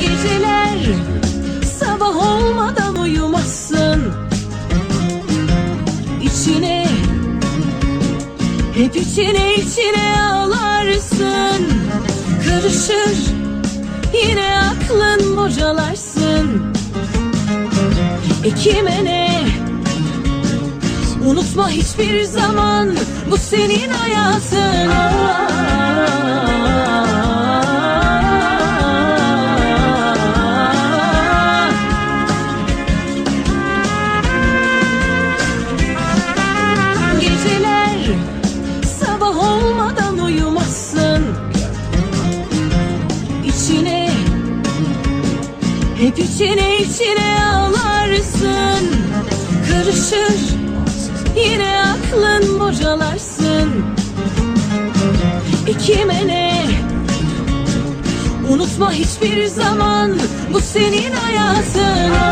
Geceler sabah olmadan uyumazsın. İçine hep içine içine ağlarsın. Karışır yine aklın bocalarsın. E kime ne? Unutma hiçbir zaman bu senin hayatın. Geceler sabah olmadan uyumazsın. İçine hep içine içine ağlarsın. Karışır yine aklın bocalarsın. E kime ne? Unutma hiçbir zaman bu senin hayatın